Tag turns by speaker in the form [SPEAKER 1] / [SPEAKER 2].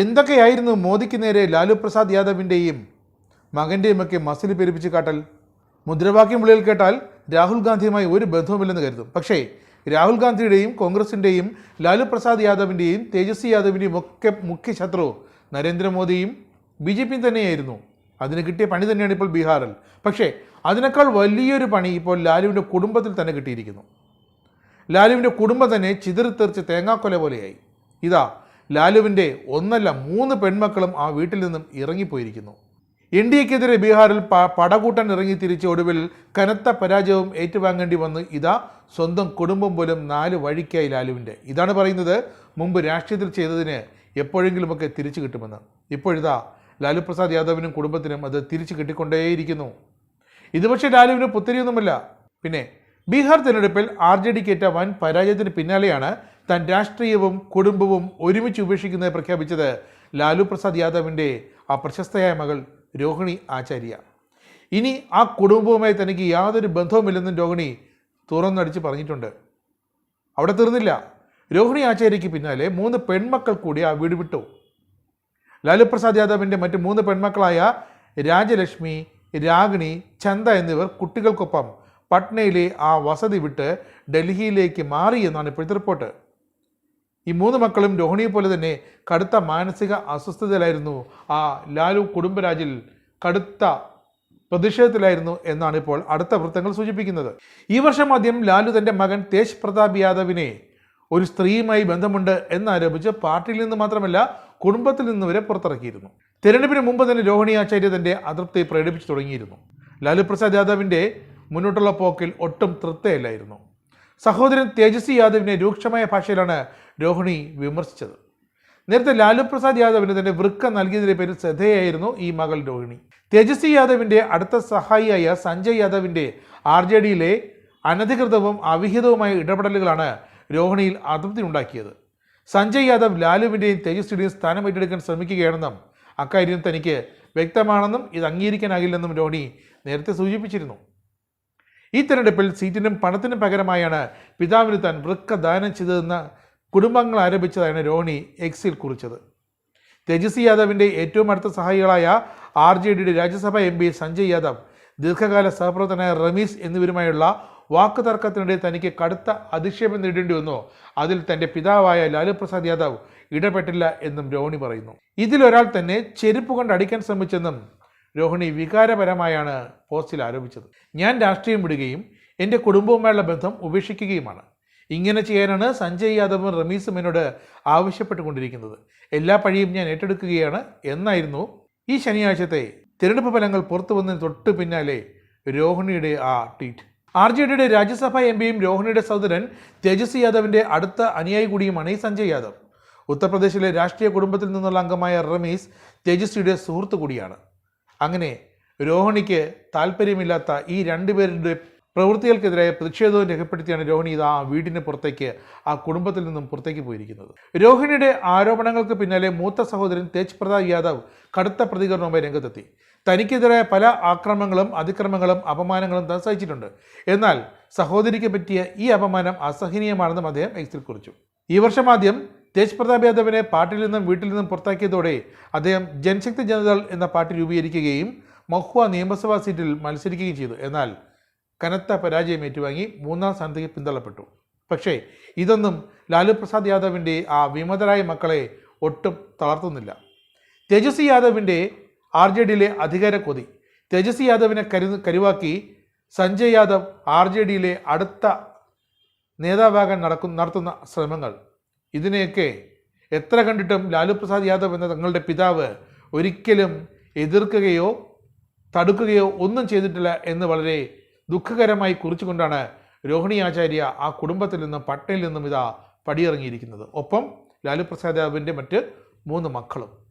[SPEAKER 1] എന്തൊക്കെയായിരുന്നു മോദിക്ക് നേരെ ലാലു പ്രസാദ് യാദവിന്റെയും മകന്റെയുമൊക്കെ മസിൽ പെരുപ്പിച്ച് കാട്ടൽ? മുദ്രാവാക്യം വിളിയിൽ കേട്ടാൽ രാഹുൽ ഗാന്ധിയുമായി ഒരു ബന്ധവുമില്ലെന്ന് കരുതും. പക്ഷേ രാഹുൽ ഗാന്ധിയുടെയും കോൺഗ്രസിന്റെയും ലാലു പ്രസാദ് യാദവിന്റെയും തേജസ്വി യാദവിന്റെയും ഒക്കെ മുഖ്യ ശത്രു നരേന്ദ്രമോദിയും ബി ജെ പിയും തന്നെയായിരുന്നു. അതിന് കിട്ടിയ പണി തന്നെയാണ് ഇപ്പോൾ ബീഹാറിൽ. പക്ഷേ അതിനേക്കാൾ വലിയൊരു പണി ഇപ്പോൾ ലാലുവിന്റെ കുടുംബത്തിൽ തന്നെ കിട്ടിയിരിക്കുന്നു. ലാലുവിന്റെ കുടുംബം തന്നെ ചിതറിത്തെറിച്ച് തേങ്ങാക്കൊല പോലെയായി. ഇതാ ലാലുവിന്റെ ഒന്നല്ല മൂന്ന് പെൺമക്കളും ആ വീട്ടിൽ നിന്നും ഇറങ്ങിപ്പോയിരിക്കുന്നു. എൻ ഡി എക്കെതിരെ ബീഹാറിൽ പ പടകൂട്ടൻ ഇറങ്ങി തിരിച്ച് ഒടുവിൽ കനത്ത പരാജയവും ഏറ്റുവാങ്ങേണ്ടി വന്ന് ഇതാ സ്വന്തം കുടുംബം പോലും നാല് വഴിക്കായി ലാലുവിന്റെ. ഇതാണ് പറയുന്നത് മുമ്പ് രാഷ്ട്രീയത്തിൽ ചെയ്തതിന് എപ്പോഴെങ്കിലുമൊക്കെ തിരിച്ചു കിട്ടുമെന്ന്. ഇപ്പോഴിതാ ലാലു പ്രസാദ് യാദവിനും കുടുംബത്തിനും അത് തിരിച്ചു കിട്ടിക്കൊണ്ടേയിരിക്കുന്നു. ഇത് പക്ഷേ ലാലുവിന് പുത്തരിയൊന്നുമല്ല. പിന്നെ ബീഹാർ തിരഞ്ഞെടുപ്പിൽ ആർ ജെ ഡിക്കേറ്റ വൻ പരാജയത്തിന് പിന്നാലെയാണ് താൻ രാഷ്ട്രീയവും കുടുംബവും ഒരുമിച്ച് ഉപേക്ഷിക്കുന്നത് പ്രഖ്യാപിച്ചത് ലാലു പ്രസാദ് യാദവിന്റെ ആ പ്രശസ്തയായ മകൾ രോഹിണി ആചാര്യ. ഇനി ആ കുടുംബവുമായി തനിക്ക് യാതൊരു ബന്ധവുമില്ലെന്നും രോഹിണി തുറന്നടിച്ച് പറഞ്ഞിട്ടുണ്ട്. അവിടെ തീർന്നില്ല. രോഹിണി ആചാര്യയ്ക്ക് പിന്നാലെ മൂന്ന് പെൺമക്കൾ കൂടി ആ വീട് വിട്ടു. ലാലു പ്രസാദ് യാദവിന്റെ മറ്റ് മൂന്ന് പെൺമക്കളായ രാജലക്ഷ്മി രാഗിണി ചന്ത എന്നിവർ കുട്ടികൾക്കൊപ്പം പട്നയിലെ ആ വസതി വിട്ട് ഡൽഹിയിലേക്ക് മാറി എന്നാണ് ഇപ്പോഴത്തെ റിപ്പോർട്ട്. ഈ മൂന്ന് മക്കളും രോഹിണിയെ പോലെ തന്നെ കടുത്ത മാനസിക അസ്വസ്ഥതയിലായിരുന്നു. ആ ലാലു കുടുംബരാജിൽ കടുത്ത പ്രതിഷേധത്തിലായിരുന്നു എന്നാണ് ഇപ്പോൾ അടുത്ത വൃത്തങ്ങൾ സൂചിപ്പിക്കുന്നത്. ഈ വർഷം ആദ്യം ലാലു തന്റെ മകൻ തേജ് പ്രതാപ് യാദവിനെ ഒരു സ്ത്രീയുമായി ബന്ധമുണ്ട് എന്നാരോപിച്ച് പാർട്ടിയിൽ നിന്ന് മാത്രമല്ല കുടുംബത്തിൽ നിന്ന് വരെ പുറത്തിറക്കിയിരുന്നു. തെരഞ്ഞെടുപ്പിന് മുമ്പ് തന്നെ രോഹിണി ആചാര്യ തന്റെ അതൃപ്തി പ്രകടിപ്പിച്ചു തുടങ്ങിയിരുന്നു. ലാലു പ്രസാദ് യാദവിന്റെ മുന്നോട്ടുള്ള പോക്കിൽ ഒട്ടും തൃപ്തയല്ലായിരുന്നു. സഹോദരൻ തേജസ്വി യാദവിനെ രൂക്ഷമായ ഭാഷയിലാണ് രോഹിണി വിമർശിച്ചത്. നേരത്തെ ലാലു പ്രസാദ് യാദവിന് തന്റെ വൃക്ക നൽകിയതിന്റെ പേരിൽ ശ്രദ്ധേയായിരുന്നു ഈ മകൾ രോഹിണി. തേജസ്വി യാദവിന്റെ അടുത്ത സഹായിയായ സഞ്ജയ് യാദവിന്റെ ആർ ജെ ഡിയിലെ അനധികൃതവും അവിഹിതവുമായ ഇടപെടലുകളാണ് രോഹിണിയിൽ അതൃപ്തി ഉണ്ടാക്കിയത്. സഞ്ജയ് യാദവ് ലാലുവിന്റെയും തേജസ്വിയുടെയും സ്ഥാനം ഏറ്റെടുക്കാൻ ശ്രമിക്കുകയാണെന്നും അക്കാര്യം തനിക്ക് വ്യക്തമാണെന്നും ഇത് അംഗീകരിക്കാനാകില്ലെന്നും രോഹിണി നേരത്തെ സൂചിപ്പിച്ചിരുന്നു. ഈ തെരഞ്ഞെടുപ്പിൽ സീറ്റിനും പണത്തിനും പകരമായാണ് പിതാവിന് താൻ വൃക്ക ദാനം ചെയ്തതെന്ന് കുടുംബങ്ങൾ ആരോപിച്ചതാണ് രോണി എക്സിൽ കുറിച്ചത്. തേജസ്വി യാദവിന്റെ ഏറ്റവും അടുത്ത സഹായികളായ ആർ ജെ ഡിയുടെ രാജ്യസഭാ എം പി സഞ്ജയ് യാദവ് ദീർഘകാല സഹപ്രവർത്തനായ റമീസ് എന്നിവരുമായുള്ള വാക്ക് തർക്കത്തിനിടെ തനിക്ക് കടുത്ത അധിക്ഷേപം നേരിടേണ്ടി വന്നു. അതിൽ തന്റെ പിതാവായ ലാലു പ്രസാദ് യാദവ് ഇടപെട്ടില്ല എന്നും രോണി പറയുന്നു. ഇതിലൊരാൾ തന്നെ ചെരുപ്പ് കൊണ്ട് അടിക്കാൻ ശ്രമിച്ചെന്നും രോഹിണി വികാരപരമായാണ് പോസ്റ്റിൽ ആരോപിച്ചത്. ഞാൻ രാഷ്ട്രീയം വിടുകയും എന്റെ കുടുംബവുമായുള്ള ബന്ധം ഉപേക്ഷിക്കുകയുമാണ്. ഇങ്ങനെ ചെയ്യാനാണ് സഞ്ജയ് യാദവും റമീസും എന്നോട് ആവശ്യപ്പെട്ടുകൊണ്ടിരിക്കുന്നത്. എല്ലാ പഴിയും ഞാൻ ഏറ്റെടുക്കുകയാണ് എന്നായിരുന്നു ഈ ശനിയാഴ്ചത്തെ തിരഞ്ഞെടുപ്പ് ഫലങ്ങൾ പുറത്തു വന്നതിന് തൊട്ട് പിന്നാലെ രോഹിണിയുടെ ആ ട്വീറ്റ്. ആർ ജെ ഡിയുടെ രാജ്യസഭാ എം പിയും രോഹിണിയുടെ സഹോദരൻ തേജസ്വി യാദവിന്റെ അടുത്ത അനുയായി കൂടിയുമാണ് ഈ സഞ്ജയ് യാദവ്. ഉത്തർപ്രദേശിലെ രാഷ്ട്രീയ കുടുംബത്തിൽ നിന്നുള്ള അംഗമായ റമീസ് തേജസ്വിയുടെ സുഹൃത്തു കൂടിയാണ്. അങ്ങനെ രോഹിണിക്ക് താല്പര്യമില്ലാത്ത ഈ രണ്ടുപേരുടെ പ്രവൃത്തികൾക്കെതിരായ പ്രതിഷേധവും രേഖപ്പെടുത്തിയാണ് രോഹിണി ഇത് ആ വീടിന് പുറത്തേക്ക് ആ കുടുംബത്തിൽ നിന്നും പുറത്തേക്ക് പോയിരിക്കുന്നത്. രോഹിണിയുടെ ആരോപണങ്ങൾക്ക് പിന്നാലെ മൂത്ത സഹോദരൻ തേജ് പ്രതാപ് യാദവ് കടുത്ത പ്രതികരണവുമായി രംഗത്തെത്തി. തനിക്കെതിരായ പല ആക്രമങ്ങളും അതിക്രമങ്ങളും അപമാനങ്ങളും താൻ സഹിച്ചിട്ടുണ്ട് എന്നാൽ സഹോദരിക്ക് പറ്റിയ ഈ അപമാനം അസഹനീയമാണെന്നും അദ്ദേഹം എക്സിൽ കുറിച്ചു. ഈ വർഷം ആദ്യം തേജ് പ്രതാപ് യാദവിനെ പാർട്ടിയിൽ നിന്നും വീട്ടിൽ നിന്നും പുറത്താക്കിയതോടെ അദ്ദേഹം ജനശക്തി ജനതാൾ എന്ന പാർട്ടി രൂപീകരിക്കുകയും മഹ്വ നിയമസഭാ സീറ്റിൽ മത്സരിക്കുകയും ചെയ്തു. എന്നാൽ കനത്ത പരാജയം ഏറ്റുവാങ്ങി മൂന്നാം സ്ഥാനത്തേക്ക് പിന്തള്ളപ്പെട്ടു. പക്ഷേ ഇതൊന്നും ലാലു പ്രസാദ് യാദവിന്റെ ആ വിമതരായ മക്കളെ ഒട്ടും തളർത്തുന്നില്ല. തേജസ്വി യാദവിന്റെ ആർ ജെ ഡിയിലെ അധികാര കൊതി. തേജസ്വി യാദവിനെ കരു കരുവാക്കി സഞ്ജയ് യാദവ് ആർ ജെ ഡിയിലെ അടുത്ത നേതാവാകാൻ നടക്കുന്ന നടത്തുന്ന ശ്രമങ്ങൾ. ഇതിനെയൊക്കെ എത്ര കണ്ടിട്ടും ലാലു പ്രസാദ് യാദവ് എന്ന തങ്ങളുടെ പിതാവ് ഒരിക്കലും എതിർക്കുകയോ തടുക്കുകയോ ഒന്നും ചെയ്തിട്ടില്ല എന്ന് വളരെ ദുഃഖകരമായി കുറിച്ചുകൊണ്ടാണ് രോഹിണി ആചാര്യ ആ കുടുംബത്തിൽ നിന്നും പട്നയിൽ നിന്നും ഇതാ പടിയിറങ്ങിയിരിക്കുന്നത്. ഒപ്പം ലാലു പ്രസാദ് യാദവിന്റെ മറ്റ് മൂന്ന് മക്കളും.